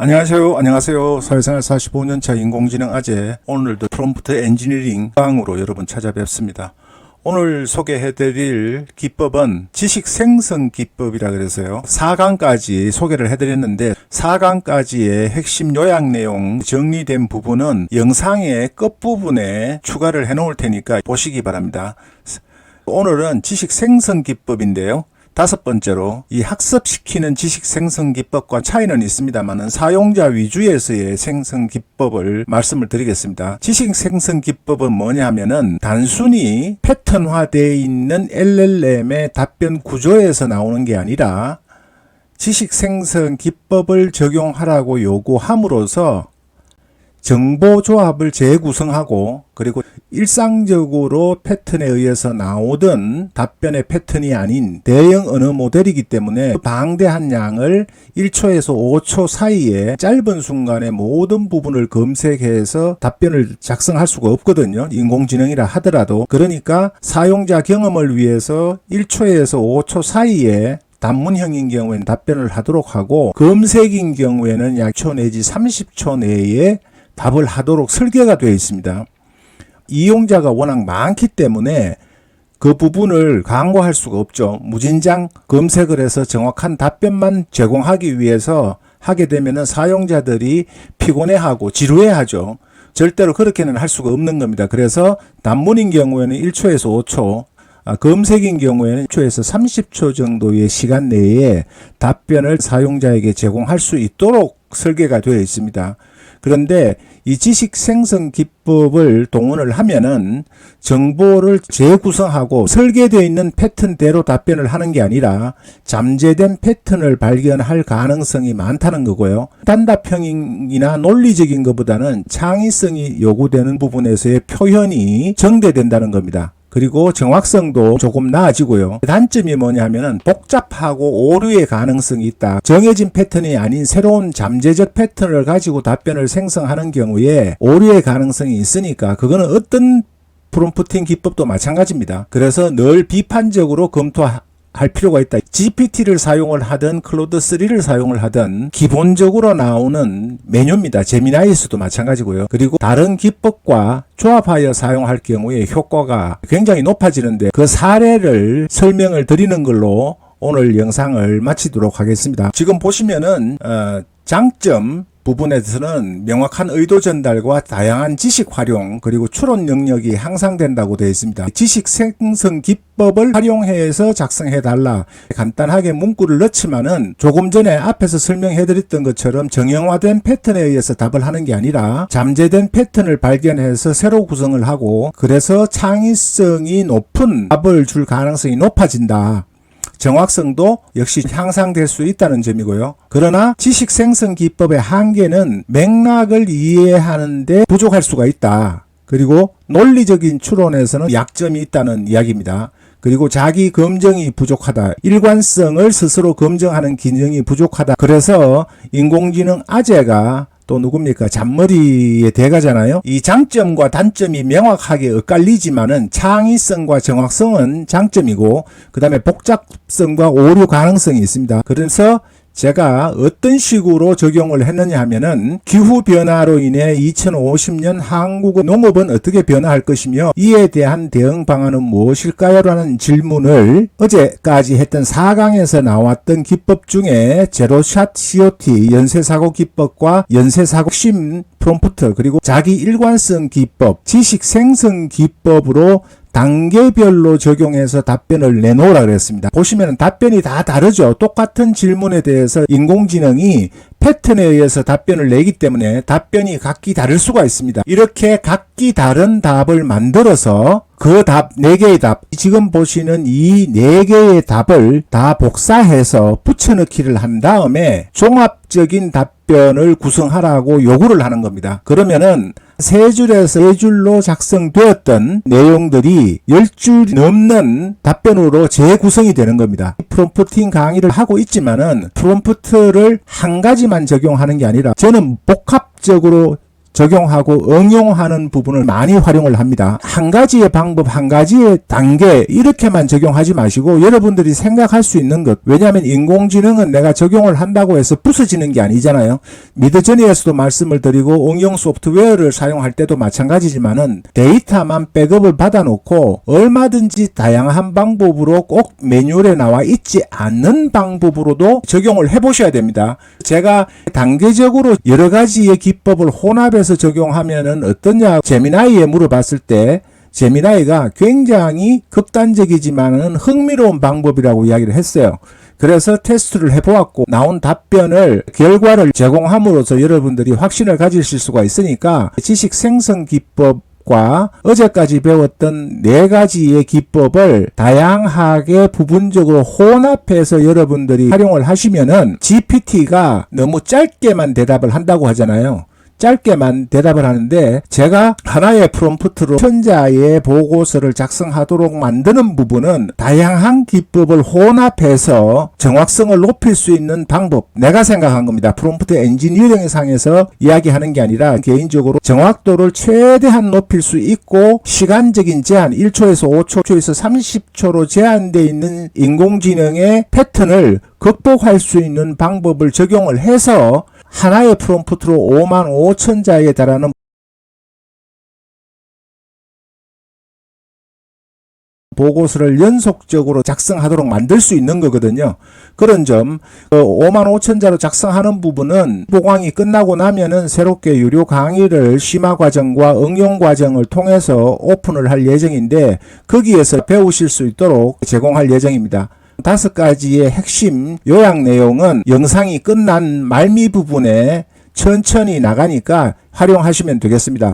안녕하세요. 안녕하세요. 사회생활 45년차 인공지능 아재 오늘도 프롬프트 엔지니어링 강으로 여러분 찾아뵙습니다. 오늘 소개해드릴 기법은 지식 생성 기법이라 그래서요. 4강까지 소개를 해드렸는데 4강까지의 핵심 요약 내용 정리된 부분은 영상의 끝부분에 추가를 해놓을 테니까 보시기 바랍니다. 오늘은 지식 생성 기법인데요. 다섯 번째로 이 학습시키는 지식 생성 기법과 차이는 있습니다만은 사용자 위주에서의 생성 기법을 말씀을 드리겠습니다. 지식 생성 기법은 뭐냐 하면은 단순히 패턴화되어 있는 LLM의 답변 구조에서 나오는 게 아니라 지식 생성 기법을 적용하라고 요구함으로써 정보 조합을 재구성하고 그리고 일상적으로 패턴에 의해서 나오던 답변의 패턴이 아닌 대형 언어 모델이기 때문에 방대한 양을 1초에서 5초 사이에 짧은 순간에 모든 부분을 검색해서 답변을 작성할 수가 없거든요. 인공지능이라 하더라도 그러니까 사용자 경험을 위해서 1초에서 5초 사이에 단문형인 경우에는 답변을 하도록 하고 검색인 경우에는 약 초 내지 30초 내에 답을 하도록 설계가 되어 있습니다. 이용자가 워낙 많기 때문에 그 부분을 강구할 수가 없죠. 무진장 검색을 해서 정확한 답변만 제공하기 위해서 하게 되면은 사용자들이 피곤해하고 지루해하죠. 절대로 그렇게는 할 수가 없는 겁니다. 그래서 단문인 경우에는 1초에서 5초, 아, 검색인 경우에는 1초에서 30초 정도의 시간 내에 답변을 사용자에게 제공할 수 있도록 설계가 되어 있습니다. 그런데 이 지식 생성 기법을 동원을 하면은 정보를 재구성하고 설계되어 있는 패턴대로 답변을 하는 게 아니라 잠재된 패턴을 발견할 가능성이 많다는 거고요. 단답형이나 논리적인 것보다는 창의성이 요구되는 부분에서의 표현이 정대된다는 겁니다. 그리고 정확성도 조금 나아지고요. 단점이 뭐냐면은 복잡하고 오류의 가능성이 있다. 정해진 패턴이 아닌 새로운 잠재적 패턴을 가지고 답변을 생성하는 경우에 오류의 가능성이 있으니까 그거는 어떤 프롬프팅 기법도 마찬가지입니다. 그래서 늘 비판적으로 검토하 할 필요가 있다. GPT를 사용을 하든 클로드 3를 사용을 하든 기본적으로 나오는 메뉴입니다. 제미나이에서도 마찬가지고요. 그리고 다른 기법과 조합하여 사용할 경우에 효과가 굉장히 높아지는데 그 사례를 설명을 드리는 걸로 오늘 영상을 마치도록 하겠습니다. 지금 보시면은 어, 장점 부분에서는 명확한 의도 전달과 다양한 지식 활용 그리고 추론 영역이 향상된다고 되어 있습니다. 지식 생성 기법을 활용해서 작성해 달라. 간단하게 문구를 넣지만은 조금 전에 앞에서 설명해 드렸던 것처럼 정형화된 패턴에 의해서 답을 하는 게 아니라 잠재된 패턴을 발견해서 새로 구성을 하고 그래서 창의성이 높은 답을 줄 가능성이 높아진다. 정확성도 역시 향상될 수 있다는 점이고요. 그러나 지식 생성 기법의 한계는 맥락을 이해하는데 부족할 수가 있다. 그리고 논리적인 추론에서는 약점이 있다는 이야기입니다. 그리고 자기 검증이 부족하다. 일관성을 스스로 검증하는 기능이 부족하다. 그래서 인공지능 아재가 또 누굽니까? 잔머리의 대가잖아요. 이 장점과 단점이 명확하게 엇갈리지만은 창의성과 정확성은 장점이고 그 다음에 복잡성과 오류 가능성이 있습니다. 그래서 제가 어떤 식으로 적용을 했느냐 하면은 기후 변화로 인해 2050년 한국의 농업은 어떻게 변화할 것이며 이에 대한 대응 방안은 무엇일까요? 라는 질문을 어제까지 했던 4강에서 나왔던 기법 중에 제로샷 COT 연쇄사고 기법과 연쇄사고 심 프롬프트 그리고 자기 일관성 기법, 지식 생성 기법으로 단계별로 적용해서 답변을 내놓으라 그랬습니다. 보시면 답변이 다 다르죠. 똑같은 질문에 대해서 인공지능이 패턴에 의해서 답변을 내기 때문에 답변이 각기 다를 수가 있습니다. 이렇게 각기 다른 답을 만들어서 그 답, 네 개의 답, 지금 보시는 이네 개의 답을 다 복사해서 붙여넣기를 한 다음에 종합적인 답변을 구성하라고 요구를 하는 겁니다. 그러면은 세 줄에서 네 줄로 작성되었던 내용들이 열 줄이 넘는 답변으로 재구성이 되는 겁니다. 프롬프팅 강의를 하고 있지만은 프롬프트를 한 가지만 적용하는 게 아니라 저는 복합적으로 적용하고 응용하는 부분을 많이 활용을 합니다. 한 가지의 방법, 한 가지의 단계 이렇게만 적용하지 마시고 여러분들이 생각할 수 있는 것. 왜냐하면 인공지능은 내가 적용을 한다고 해서 부서지는 게 아니잖아요. 미드저니에서도 말씀을 드리고 응용 소프트웨어를 사용할 때도 마찬가지지만은 데이터만 백업을 받아놓고 얼마든지 다양한 방법으로 꼭 매뉴얼에 나와 있지 않는 방법으로도 적용을 해보셔야 됩니다. 제가 단계적으로 여러 가지의 기법을 혼합해 서 적용하면은 어떠냐 제미나이에 물어봤을 때 제미나이가 굉장히 극단적이지만은 흥미로운 방법이라고 이야기를 했어요. 그래서 테스트를 해보았고 나온 답변을 결과를 제공함으로써 여러분들이 확신을 가지실 수가 있으니까 지식 생성 기법 과 어제까지 배웠던 네 가지의 기법을 다양하게 부분적으로 혼합해서 여러분들이 활용을 하시면은 GPT가 너무 짧게만 대답을 한다고 하잖아요. 짧게만 대답을 하는데 제가 하나의 프롬프트로 천자의 보고서를 작성하도록 만드는 부분은 다양한 기법을 혼합해서 정확성을 높일 수 있는 방법 내가 생각한 겁니다. 프롬프트 엔지니어링 상에서 이야기하는 게 아니라 개인적으로 정확도를 최대한 높일 수 있고 시간적인 제한 1초에서 5초, 5초에서 30초로 제한되어 있는 인공지능의 패턴을 극복할 수 있는 방법을 적용을 해서 하나의 프롬프트로 5만 5천 자에 달하는 보고서를 연속적으로 작성하도록 만들 수 있는 거거든요. 그런 점, 그 5만 5천 자로 작성하는 부분은 보강이 끝나고 나면은 새롭게 유료 강의를 심화 과정과 응용 과정을 통해서 오픈을 할 예정인데 거기에서 배우실 수 있도록 제공할 예정입니다. 다섯 가지의 핵심 요약 내용은 영상이 끝난 말미 부분에 천천히 나가니까 활용하시면 되겠습니다.